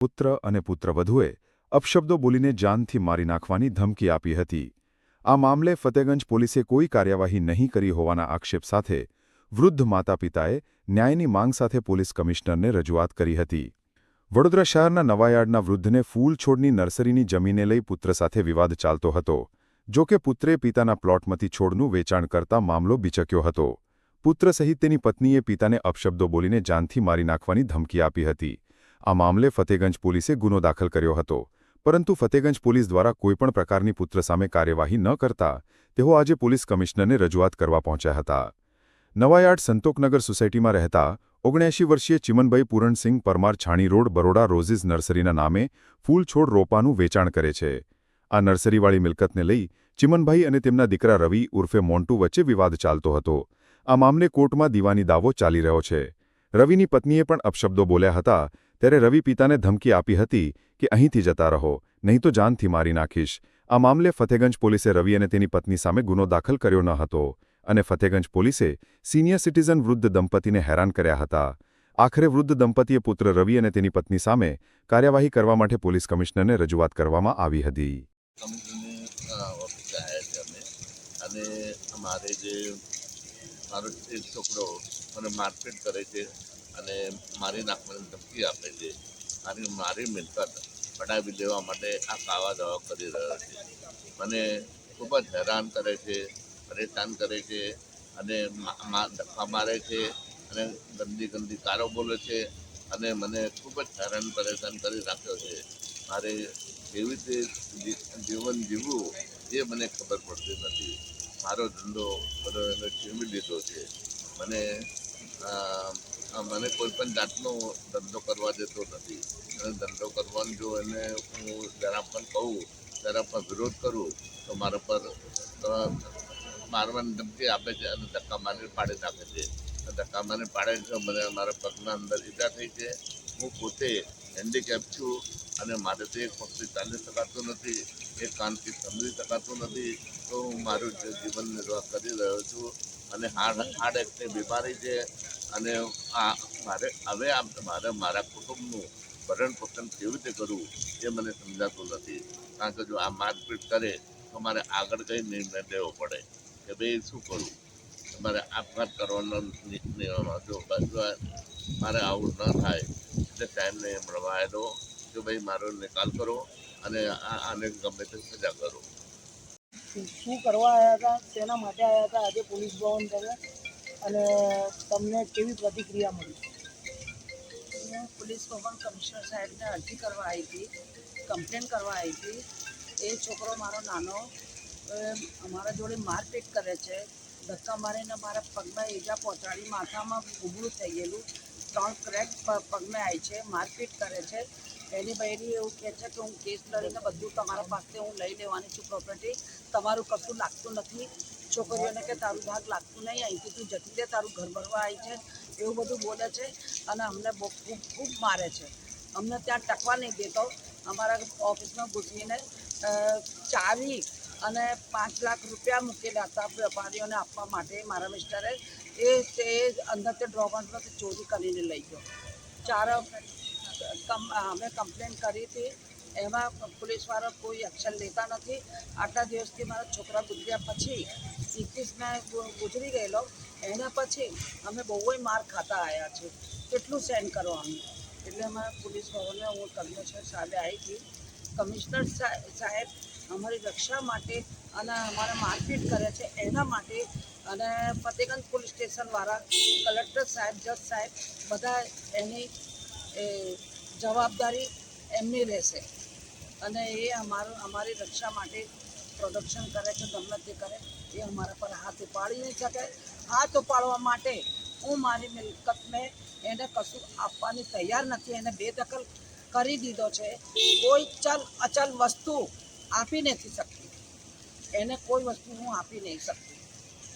પુત્ર અને પુત્રવધુએ અપશબ્દો બોલીને જાનથી મારી નાખવાની ધમકી આપી હતી. આ મામલે ફતેગંજ પોલીસે કોઈ કાર્યવાહી નહીં કરી હોવાના આક્ષેપ સાથે વૃદ્ધ માતાપિતાએ ન્યાયની માંગ સાથે પોલીસ કમિશનરને રજૂઆત કરી હતી. વડોદરા શહેરના નવાયાર્ડના વૃદ્ધને ફૂલ છોડની નર્સરીની જમીને લઈ પુત્ર સાથે વિવાદ ચાલતો હતો, જો કે પુત્રે પિતાના પ્લોટમાંથી છોડનું વેચાણ કરતા મામલો બિચક્યો હતો. પુત્ર સહિત તેની પત્નીએ પિતાને અપશબ્દો બોલીને જાનથી મારી નાખવાની ધમકી આપી હતી. આ મામલે ફતેગંજ પોલીસે ગુનો દાખલ કર્યો હતો. પરંતુ ફતેગંજ પોલીસ દ્વારા કોઈપણ પ્રકારની પુત્ર સામે કાર્યવાહી ન કરતા તેઓ આજે પોલીસ કમિશનરને રજૂઆત કરવા પહોંચ્યા હતા. નવાયાર્ડ સંતોકનગર સોસાયટીમાં રહેતા ઓગણએંશી વર્ષીય ચિમનભાઈ પૂરણસિંહ પરમાર છાણી રોડ બરોડા રોઝીઝ નર્સરીના નામે ફૂલ છોડ રોપાનું વેચાણ કરે છે. આ નર્સરીવાળી મિલકતને લઈ ચિમનભાઈ અને તેમના દીકરા રવિ ઉર્ફે મોન્ટુ વચ્ચે વિવાદ ચાલતો હતો. આ મામલે કોર્ટમાં દીવાની દાવો ચાલી રહ્યો છે. રવિની પત્નીએ પણ અપશબ્દો બોલ્યા હતા ત્યારે રવિ પિતાને ધમકી આપી હતી કે અહીંથી જતા રહો, નહીં તો જાનથી મારી નાખીશ. આ મામલે ફતેગંજ પોલીસે રવિ અને તેની પત્ની સામે ગુનો દાખલ કર્યો ન હતો અને ફતેગંજ પોલીસે સિનિયર સિટીઝન વૃદ્ધ દંપતીને હેરાન કર્યા હતા. આખરે વૃદ્ધ દંપતીએ પુત્ર રવિ અને તેની પત્ની સામે કાર્યવાહી કરવા માટે પોલીસ કમિશનરને રજૂઆત કરવામાં આવી હતી. અને જે મારો એક છોકરો મને મારપીટ કરે છે અને મારી નાખવાની ધમકી આપે છે. મારી મારી મિલકત પડાવી લેવા માટે આ કાવા દાવા કરી રહ્યો છે. મને ખૂબ જ હેરાન કરે છે, પરેશાન કરે છે અને ધક્કા મારે છે અને ગંદી ગંદી કારો બોલે છે અને મને ખૂબ જ હેરાન, પરેશાન કરી રાખ્યો છે. મારે કેવી રીતે જીવન જીવવું એ મને ખબર પડતી નથી. મારો ધંધો બધો એને છીનવી લીધો છે. મને મને કોઈ પણ જાતનો ધંધો કરવા દેતો નથી. અને ધંધો કરવાનો જો એને હું જરા પણ કહું, જરા પણ વિરોધ કરું, તો મારા પર મારવાની ધમકી આપે છે અને ધક્કા મારીને પાડી નાખે છે. ધક્કા મારીને પાડે છે મને મારા પગના અંદર ઈજા થઈ છે. હું પોતે હેન્ડીકેપ છું અને મારે તો એક પગથી ચાલી શકાતું નથી, એક કાનથી સમજી શકાતું નથી. તો હું મારું જીવન નિર્વાહ કરી રહ્યો છું. અને હાર્ટ હાર્ટ એટની બીમારી છે. અને આ મારે હવે આમ મારે મારા કુટુંબનું ભરણ પોષણ કેવી રીતે કરવું એ મને સમજાતું નથી. કારણ કે જો આ મારપીટ કરે તો મારે આગળ કંઈ નિર્ણય લેવો પડે કે ભાઈ શું કરું? મારે આપઘાત કરવાનો જો મારે આવું ન થાય એટલે ટાઈમને મળવા રવાયેલો કે ભાઈ મારો નિકાલ કરો અને આને ગમે તે સજા કરો. શું કરવા આવ્યા હતા, શેના માટે આવ્યા હતા, આજે પોલીસ ભવન તમે અને તમને કેવી પ્રતિક્રિયા મળી? હું પોલીસ ભવન કમિશનર સાહેબને અરજી કરવા આવી હતી, કમ્પ્લેન કરવા આવી હતી. એ છોકરો મારો નાનો અમારા જોડે મારપીટ કરે છે. ધક્કા મારીને મારા પગમાં ઈજા પહોંચાડી માથામાં ઉબળું થઈ ગયેલું. ત્રણ ક્રેક પગમાં આવી છે, મારપીટ કરે છે. એની બહેરી એવું કહે છે કે હું કેસ લડીને બધું તમારા પાસે હું લઈ લેવાની છું પ્રોપર્ટી તમારું કશું લાગતું નથી. છોકરીઓને કે તારું ભાગ લાગતું નહીં. અહીંથી તું જતી રહે, તારું ઘર ભરવા આવી છે. એવું બધું બોલે છે અને અમને બહુ ખૂબ ખૂબ મારે છે. અમને ત્યાં ટકવા નહીં દેતો. અમારા ઓફિસમાં ઘૂસીને ચાવી અને પાંચ લાખ રૂપિયા મૂકેલા હતા વેપારીઓને આપવા માટે મારા મિસ્ટરે એ. તે અંદર તે ડ્રોમાંથી ચોરી કરીને લઈ ગયો. ચાર અમે કમ્પ્લેન કરી હતી. એમાં પોલીસવાળા કોઈ એક્શન લેતા નથી. આટલા દિવસથી મારા છોકરા ગુજર્યા પછી એકવીસમાં ગુજરી ગયેલો. એના પછી અમે બહુ માર ખાતા આવ્યા છે કેટલું સેન્ડ કરો અમે? એટલે અમારા પોલીસવાળાને હું કમિશનર સાહેબે આવી હતી કમિશનર સાહેબ અમારી રક્ષા માટે અને અમારે મારપીટ કરે છે એના માટે અને ફતેગંજ પોલીસ સ્ટેશનવાળા કલેક્ટર સાહેબ, જજ સાહેબ બધા એની એ જવાબદારી એમની રહેશે. અને એ અમારું, અમારી રક્ષા માટે પ્રોડક્શન કરે છે ગમે તે કરે, એ અમારા પર હાથ ઉપાડી નહીં શકે હાથ ઉપાડવા માટે હું મારી મિલકતને એને કશું આપવાની તૈયાર નથી, એને બેદખલ કરી દીધો છે. કોઈ ચલ, અચલ વસ્તુ આપી નથી શકતી. એને કોઈ વસ્તુ હું આપી નહીં શકતી.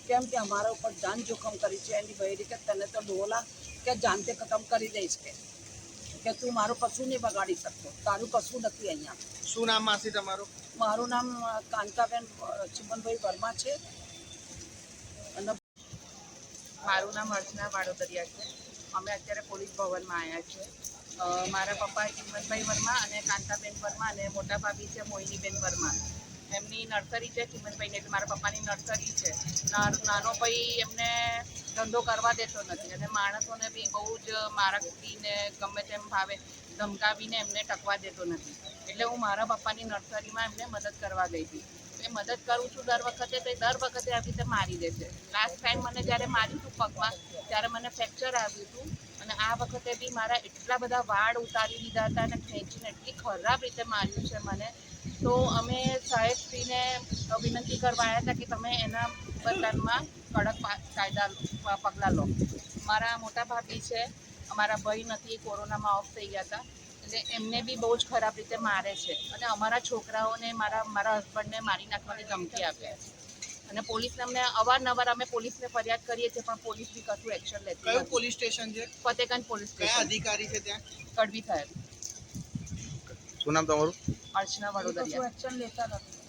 કેમ કે અમારા ઉપર જાન જોખમ કરી છે, એની ભાઈ કે તને તો ડોલા કે જાનતે ખતમ કરી દઈશ કે. કે તું મારું કશું નહીં બગાડી શકતો. તારું કશું નથી અહીંયા. શું નામ માસી તમારું? મારું નામ કાંતાબેન ચિમનભાઈ વર્મા છે. અને મારું નામ અર્ચના વાડોદરિયા છે. અમે અત્યારે પોલીસ ભવનમાં આવ્યા છીએ. મારા પપ્પા કિંમતભાઈ વર્મા અને કાંતાબેન વર્મા અને મોટા ભાભી છે મોહિનીબેન વર્મા. એમની નર્સરી છે કિંમતભાઈની એટલે મારા પપ્પાની નર્સરી છે. નાનો ભાઈ એમને ધંધો કરવા દેતો નથી અને માણસોને બી બહુ જ મારકીને ગમે તેમ ભાવે ધમકાવીને એમને ટકવા દેતો નથી. એટલે હું મારા પપ્પાની નર્સરીમાં એમને મદદ કરવા ગઈ હતી. એ મદદ કરું છું દર વખતે તો દર વખતે આવી રીતે મારી દે છે. લાસ્ટ ટાઈમ મને જ્યારે માર્યું હતું પગમાં, ત્યારે મને ફ્રેક્ચર આવ્યું હતું અને આ વખતે બી મારા એટલા બધા વાળ ઉતારી દીધા હતા અને ખેંચીને એટલી ખરાબ રીતે માર્યું છે મને. તો અમે સાહેબશ્રીને વિનંતી કરવા આવ્યા હતા કે તમે એના બદલામાં કડક કાયદા પગલાં લો. મારા મોટા ભાભી છે અમારા ભાઈ નથી એ કોરોનામાં ઓફ થઈ ગયા હતા. એટલે એમને બી બહુ જ ખરાબ રીતે મારે છે. અને અમારા છોકરાઓને મારા મારા હસબન્ડને મારી નાખવાની ધમકી આપે છે. અને પોલીસને અમને અવારનવાર અમે પોલીસને ફરિયાદ કરીએ છીએ પણ પોલીસ બી કશું એક્શન લેતી કયું પોલીસ સ્ટેશન છે? Fatehganj police station. અધિકારી છે ત્યાં? કડવી સાહેબ શું નામ તમારું? અર્ચના વડોદરિયા. એક્શન લેતા નથી.